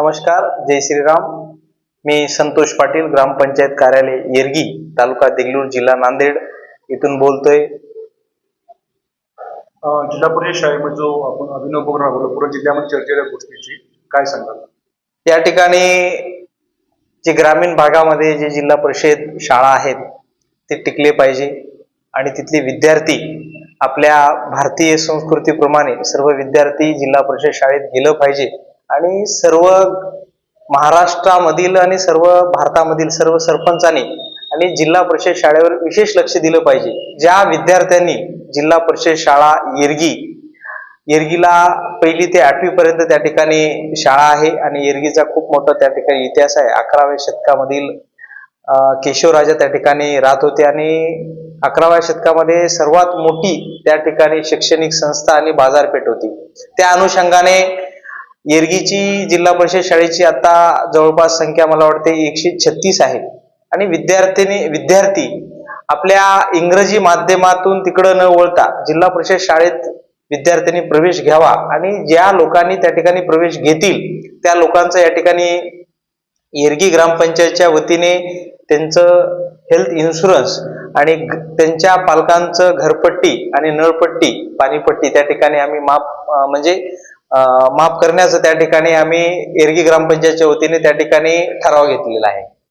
नमस्कार जय श्रीराम. मी संतोष पाटील ग्रामपंचायत कार्यालय येरगी तालुका देगलूर जिल्हा नांदेड इथून बोलतोय. जिल्हा परिषद शाळेमध्ये जो आपण अभिनव उपक्रम राबवला पूर्ण जिल्ह्यामध्ये चर्चेच्या गोष्टीची काय सांगाल? या ठिकाणी जे ग्रामीण भागामध्ये जे जिल्हा परिषद शाळा आहेत ते टिकले पाहिजे. आणि तिथले विद्यार्थी आपल्या भारतीय संस्कृतीप्रमाणे सर्व विद्यार्थी जिल्हा परिषद शाळेत गेलं पाहिजे. आणि सर्व महाराष्ट्रामधील आणि सर्व भारतामधील सर्व सरपंचांनी आणि जिल्हा परिषद शाळेवर विशेष लक्ष दिलं पाहिजे. ज्या विद्यार्थ्यांनी जिल्हा परिषद शाळा येरगी येरगीला पहिली ते आठवी पर्यंत त्या ठिकाणी शाळा आहे आणि येरगीचा खूप मोठा त्या ठिकाणी इतिहास आहे. अकराव्या शतकामधील केशवराजा त्या ठिकाणी राहत होते आणि अकराव्या शतकामध्ये सर्वात मोठी त्या ठिकाणी शैक्षणिक संस्था आणि बाजारपेठ होती. त्या अनुषंगाने येरगीची जिल्हा परिषद शाळेची आता जवळपास संख्या मला वाटते एकशे छत्तीस आहे. आणि विद्यार्थ्यांनी विद्यार्थी आपल्या इंग्रजी माध्यमातून तिकडं न वळता जिल्हा परिषद शाळेत विद्यार्थ्यांनी प्रवेश घ्यावा आणि ज्या लोकांनी त्या ठिकाणी प्रवेश घेतील त्या लोकांचं या ठिकाणी येरगी ग्रामपंचायतच्या वतीने त्यांचं हेल्थ इन्शुरन्स आणि त्यांच्या पालकांचं घरपट्टी आणि नळपट्टी पाणीपट्टी त्या ठिकाणी आम्ही माप म्हणजे माफ करण्याचं त्या ठिकाणी आम्ही येरगी ग्रामपंचायतच्या वतीने त्या ठिकाणी ठराव घेतलेला आहे.